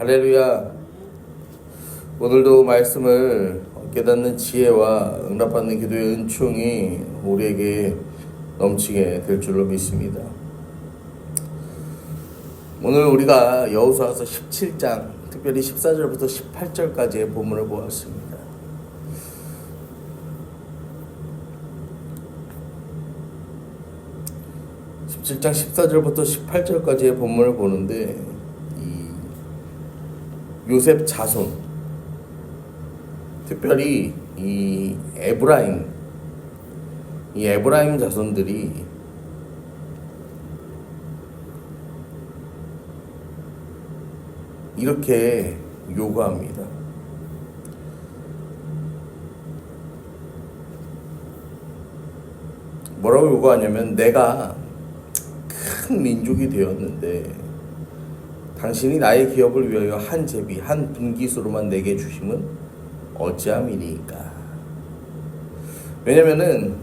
할렐루야. 오늘도 말씀을 깨닫는 지혜와 응답받는 기도의 은총이 우리에게 넘치게 될 줄로 믿습니다. 오늘 우리가 여호수아서 17장, 특별히 14절부터 18절까지의 본문을 보았습니다. (17장) (14절부터) (18절까지의) 본문을 보는데 이 요셉 자손 특별히 이 에브라임 이 에브라임 자손들이 이렇게 요구합니다. 뭐라고 요구하냐면 내가 큰 민족이 되었는데 당신이 나의 기업을 위하여 한 제비 한 분기수로만 내게 주심은 어찌함이니까 왜냐면은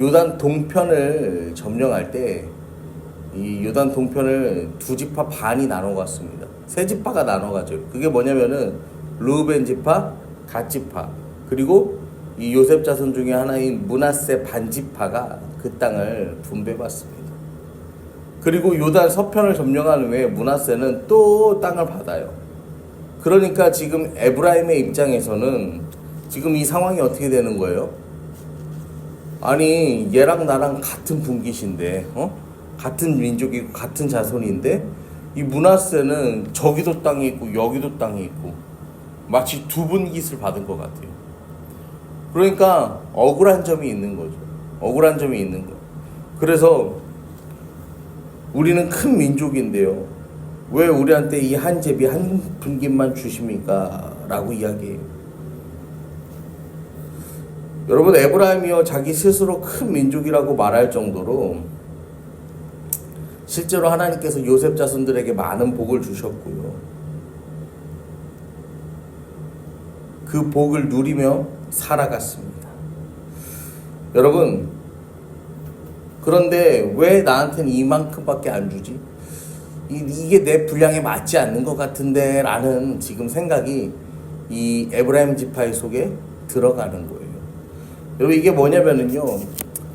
요단 동편을 점령할 때 이 요단 동편을 두 지파 반이 나눠 갔습니다. 세 지파가 나눠 가죠. 그게 뭐냐면은 루벤 지파, 갓 지파, 그리고 이 요셉 자손 중에 하나인 문하세 반 지파가 그 땅을 분배받습니다. 그리고 요단 서편을 점령한 후에 문하세는 또 땅을 받아요. 그러니까 지금 에브라임의 입장에서는 지금 이 상황이 어떻게 되는 거예요? 아니 얘랑 나랑 같은 분기신데 어? 같은 민족이고 같은 자손인데 이 문하세는 저기도 땅이 있고 여기도 땅이 있고 마치 두 분깃을 받은 것 같아요. 그러니까 억울한 점이 있는 거죠. 억울한 점이 있는 거. 그래서 우리는 큰 민족인데요. 왜 우리한테 이 한 제비 한 분깃만 주십니까? 라고 이야기해요. 여러분 에브라임이요 자기 스스로 큰 민족이라고 말할 정도로 실제로 하나님께서 요셉 자손들에게 많은 복을 주셨고요. 그 복을 누리며 살아갔습니다. 여러분, 그런데 왜 나한테는 이만큼밖에 안 주지? 이, 게내 분량에 맞지 않는 것 같은데 라는 지금 생각이 이 에브라임 지파의 속에 들어가는 거예요. 여러분 이게 뭐냐면은요.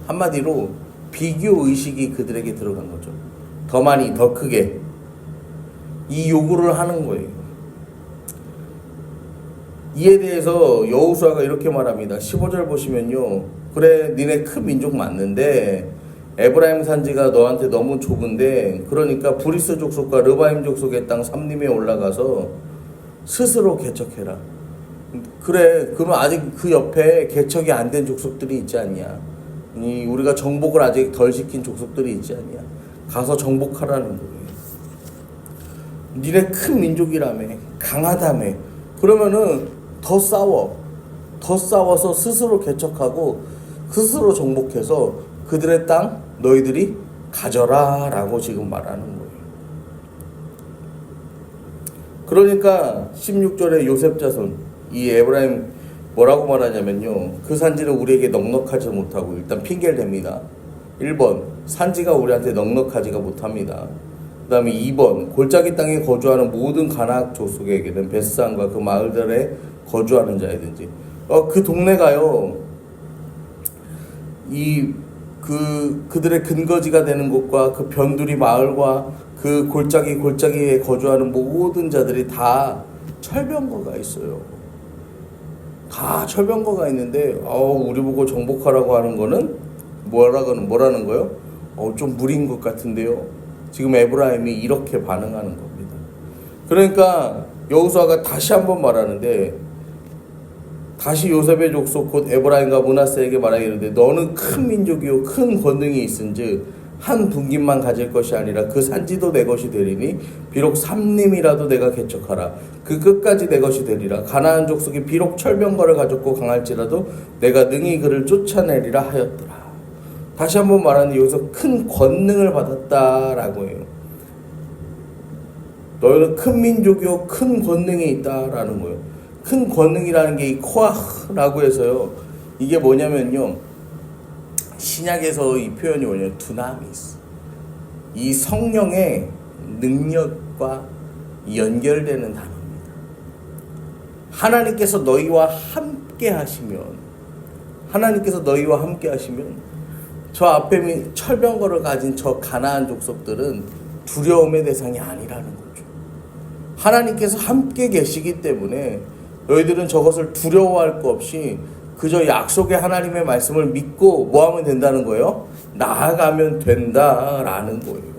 한마디로 비교 의식이 그들에게 들어간 거죠. 더 많이, 더 크게. 이 요구를 하는 거예요. 이에 대해서 여호수아가 이렇게 말합니다. 15절 보시면요. 그래, 니네 큰 민족 맞는데 에브라임 산지가 너한테 너무 좁은데 그러니까 브리스 족속과 르바임 족속의 땅 삼림에 올라가서 스스로 개척해라. 그래, 그러면 아직 그 옆에 개척이 안 된 족속들이 있지 않냐? 이 우리가 정복을 아직 덜 시킨 족속들이 있지 않냐? 가서 정복하라는 거예요. 니네 큰 민족이라며, 강하다며. 그러면은 더 싸워. 더 싸워서 스스로 개척하고 스스로 정복해서 그들의 땅 너희들이 가져라 라고 지금 말하는 거예요. 그러니까 16절에 요셉 자손 이 에브라임 뭐라고 말하냐면요. 그 산지는 우리에게 넉넉하지 못하고 일단 핑계를 댑니다. 1번 산지가 우리한테 넉넉하지가 못합니다. 그 다음에 2번 골짜기 땅에 거주하는 모든 가나악 족속에게는 베스산과 그 마을들에 거주하는 자이든지 어, 그 동네가요 이 그 그들의 근거지가 되는 곳과 그 변두리 마을과 그 골짜기 골짜기에 거주하는 모든 자들이 다 철병거가 있어요. 다 철병거가 있는데 어 우리 보고 정복하라고 하는 거는 뭐라고는 뭐라는 거요? 어좀 무리인 것 같은데요. 지금 에브라임이 이렇게 반응하는 겁니다. 그러니까 여호수아가 다시 한번 말하는데 다시 요셉의 족속 곧 에브라임과 문하세에게 말하기를 너는 큰 민족이요 큰 권능이 있은즉 한 분깃만 가질 것이 아니라 그 산지도 내 것이 되리니 비록 삼림이라도 내가 개척하라. 그 끝까지 내 것이 되리라. 가나안 족속이 비록 철병거를 가졌고 강할지라도 내가 능히 그를 쫓아내리라 하였더라. 다시 한번 말하는 여기서 큰 권능을 받았다라고 해요. 너희는 큰 민족이요 큰 권능이 있다라는 거예요 큰 권능이라는 게 이 코아라고 해서요. 이게 뭐냐면요. 신약에서 이 표현이 뭐냐면 두나미스. 이 성령의 능력과 연결되는 단어입니다. 하나님께서 너희와 함께 하시면 하나님께서 너희와 함께 하시면 저 앞에 미- 철병거를 가진 저 가나안 족속들은 두려움의 대상이 아니라는 거죠. 하나님께서 함께 계시기 때문에 너희들은 저것을 두려워할 거 없이 그저 약속의 하나님의 말씀을 믿고 뭐 하면 된다는 거예요? 나아가면 된다라는 거예요.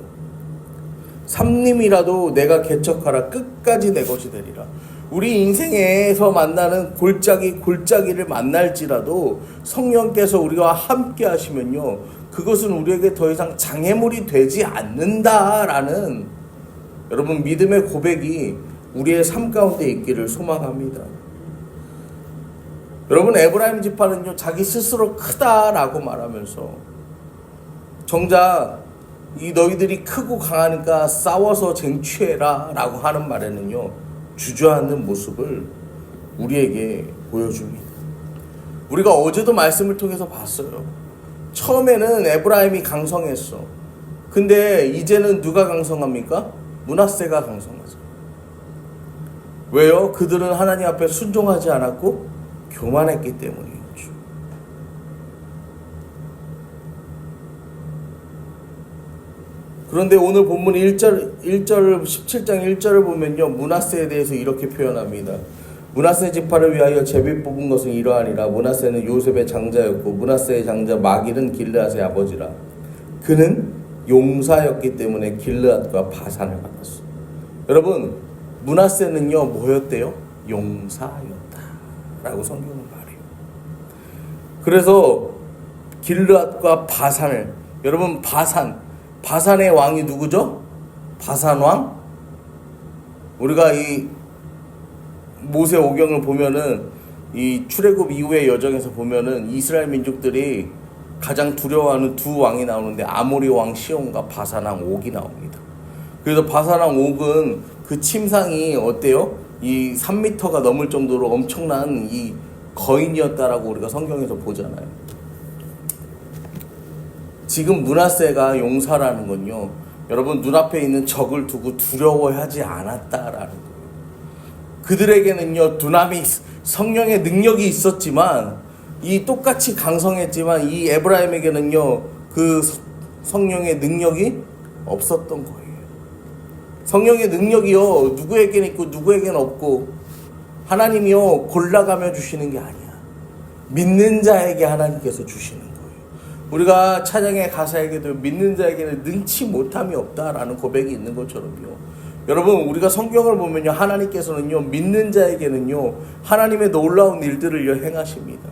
삼림이라도 내가 개척하라 끝까지 내 것이 되리라. 우리 인생에서 만나는 골짜기 골짜기를 만날지라도 성령께서 우리와 함께 하시면요. 그것은 우리에게 더 이상 장애물이 되지 않는다라는 여러분 믿음의 고백이 우리의 삶 가운데 있기를 소망합니다. 여러분 에브라임 지파는요 자기 스스로 크다라고 말하면서 정작 이 너희들이 크고 강하니까 싸워서 쟁취해라라고 하는 말에는요 주저앉는 모습을 우리에게 보여줍니다. 우리가 어제도 말씀을 통해서 봤어요. 처음에는 에브라임이 강성했어. 근데 이제는 누가 강성합니까? 문하세가 강성하죠. 왜요? 그들은 하나님 앞에 순종하지 않았고 교만했기 때문이었죠. 그런데 오늘 본문 1절, 1절, 17장 1절을 보면요. 문하세에 대해서 이렇게 표현합니다. 문하세 지파를 위하여 제비 뽑은 것은 이러하니라. 문하세는 요셉의 장자였고 문하세의 장자 마길은 길르앗의 아버지라. 그는 용사였기 때문에 길르앗과 바산을 받았어. 여러분, 문하세는요 뭐였대요? 용사였다 라고 성경은 말해요. 그래서 길르앗과 바산을 여러분 바산 바산의 왕이 누구죠? 바산 왕. 우리가 이 모세 오경을 보면은 이 출애굽 이후의 여정에서 보면은 이스라엘 민족들이 가장 두려워하는 두 왕이 나오는데 아모리 왕 시온과 바산 왕 옥이 나옵니다. 그래서 바산 왕 옥은 그 침상이 어때요? 이 3미터가 넘을 정도로 엄청난 이 거인이었다라고 우리가 성경에서 보잖아요. 지금 문하세가 용사라는 건요. 여러분 눈앞에 있는 적을 두고 두려워하지 않았다라는 거예요. 그들에게는요 두나미 성령의 능력이 있었지만 이 똑같이 강성했지만 이 에브라임에게는요 그 서- 성령의 능력이 없었던 거예요. 성령의 능력이요 누구에게는 있고 누구에게는 없고 하나님이요 골라가며 주시는 게 아니야. 믿는 자에게 하나님께서 주시는 거예요. 우리가 찬양의 가사에게도 믿는 자에게는 능치 못함이 없다라는 고백이 있는 것처럼요. 여러분 우리가 성경을 보면요 하나님께서는요 믿는 자에게는요 하나님의 놀라운 일들을 행하십니다.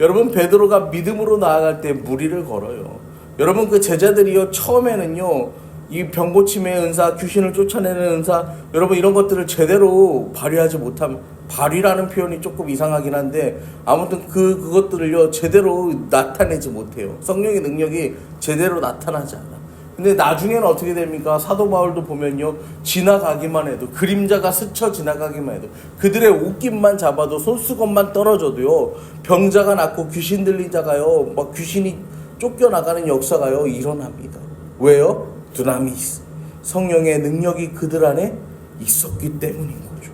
여러분 베드로가 믿음으로 나아갈 때 무리를 걸어요. 여러분 그 제자들이요 처음에는요 이 병고침의 은사, 귀신을 쫓아내는 은사, 여러분 이런 것들을 제대로 발휘하지 못함. 발휘라는 표현이 조금 이상하긴 한데 아무튼 그 그것들을요 제대로 나타내지 못해요. 성령의 능력이 제대로 나타나지 않아. 근데 나중에는 어떻게 됩니까? 사도 바울도 보면요 지나가기만 해도 그림자가 스쳐 지나가기만 해도 그들의 옷깃만 잡아도 손수건만 떨어져도요 병자가 낫고 귀신 들린 자가요 막 귀신이 쫓겨나가는 역사가요 일어납니다. 왜요? 두나미스 성령의 능력이 그들 안에 있었기 때문인 거죠.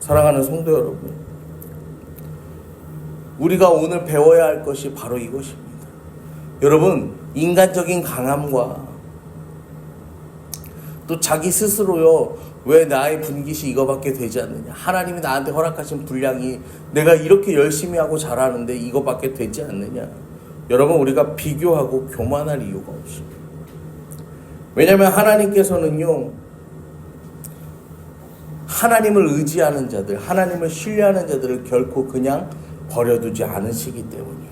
사랑하는 성도 여러분, 우리가 오늘 배워야 할 것이 바로 이것입니다. 여러분, 인간적인 강함과 또 자기 스스로요, 왜 나의 분깃이 이거밖에 되지 않느냐. 하나님이 나한테 허락하신 분량이 내가 이렇게 열심히 하고 잘하는데 이거밖에 되지 않느냐. 여러분, 우리가 비교하고 교만할 이유가 없습니다. 왜냐하면 하나님께서는요, 하나님을 의지하는 자들, 하나님을 신뢰하는 자들을 결코 그냥 버려두지 않으시기 때문이에요.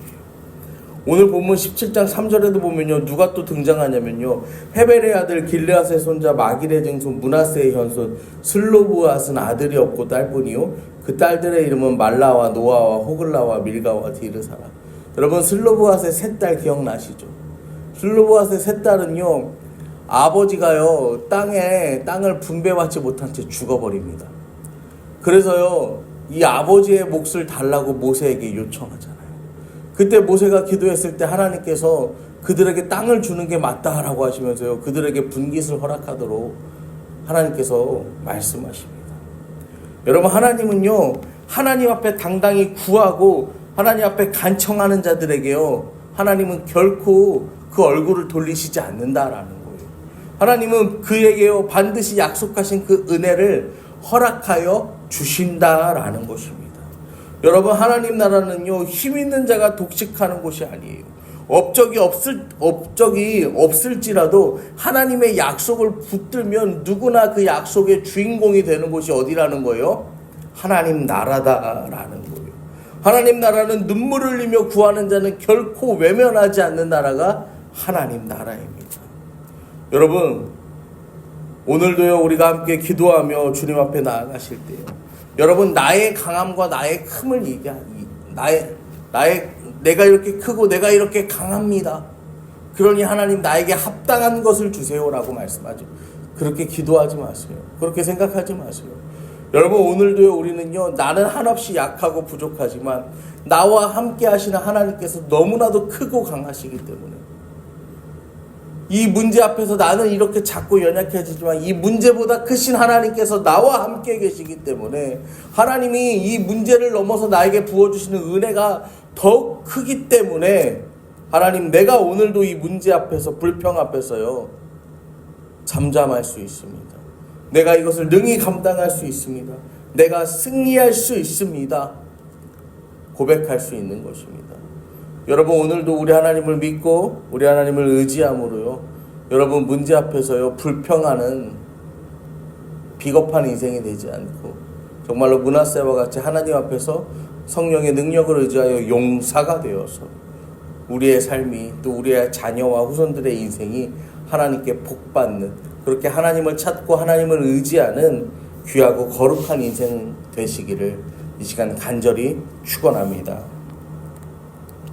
오늘 본문 17장 3절에도 보면요. 누가 또 등장하냐면요. 헤벨의 아들 길르앗의 손자 마길의 증손 문하세의 현손 슬로브앗은 아들이 없고 딸뿐이요. 그 딸들의 이름은 말라와 노아와 호글라와 밀가와 디르사라. 여러분 슬로브앗의 세딸 기억나시죠? 슬로브앗의 세 딸은요. 아버지가요. 땅에 땅을 분배받지 못한 채 죽어버립니다. 그래서요. 이 아버지의 몫을 달라고 모세에게 요청하잖아요. 그때 모세가 기도했을 때 하나님께서 그들에게 땅을 주는 게 맞다라고 하시면서요. 그들에게 분깃을 허락하도록 하나님께서 말씀하십니다. 여러분 하나님은요 하나님 앞에 당당히 구하고 하나님 앞에 간청하는 자들에게요 하나님은 결코 그 얼굴을 돌리시지 않는다라는. 하나님은 그에게요 반드시 약속하신 그 은혜를 허락하여 주신다라는 것입니다. 여러분 하나님 나라는요 힘 있는 자가 독식하는 곳이 아니에요. 업적이 없을 업적이 없을지라도 하나님의 약속을 붙들면 누구나 그 약속의 주인공이 되는 곳이 어디라는 거예요? 하나님 나라다라는 거예요. 하나님 나라는 눈물을 흘리며 구하는 자는 결코 외면하지 않는 나라가 하나님 나라입니다. 여러분 오늘도요 우리가 함께 기도하며 주님 앞에 나아가실 때요. 여러분 나의 강함과 나의 큼을 얘기하니 나의 나의 내가 이렇게 크고 내가 이렇게 강합니다. 그러니 하나님 나에게 합당한 것을 주세요라고 말씀하죠. 그렇게 기도하지 마세요. 그렇게 생각하지 마세요. 여러분 오늘도요 우리는요 나는 한없이 약하고 부족하지만 나와 함께 하시는 하나님께서 너무나도 크고 강하시기 때문에 이 문제 앞에서 나는 이렇게 작고 연약해지지만 이 문제보다 크신 하나님께서 나와 함께 계시기 때문에 하나님이 이 문제를 넘어서 나에게 부어주시는 은혜가 더욱 크기 때문에 하나님 내가 오늘도 이 문제 앞에서 불평 앞에서요 잠잠할 수 있습니다. 내가 이것을 능히 감당할 수 있습니다. 내가 승리할 수 있습니다. 고백할 수 있는 것입니다. 여러분 오늘도 우리 하나님을 믿고 우리 하나님을 의지함으로요. 여러분 문제 앞에서요 불평하는 비겁한 인생이 되지 않고 정말로 문하세와 같이 하나님 앞에서 성령의 능력을 의지하여 용사가 되어서 우리의 삶이 또 우리의 자녀와 후손들의 인생이 하나님께 복받는 그렇게 하나님을 찾고 하나님을 의지하는 귀하고 거룩한 인생 되시기를 이 시간 간절히 축원합니다.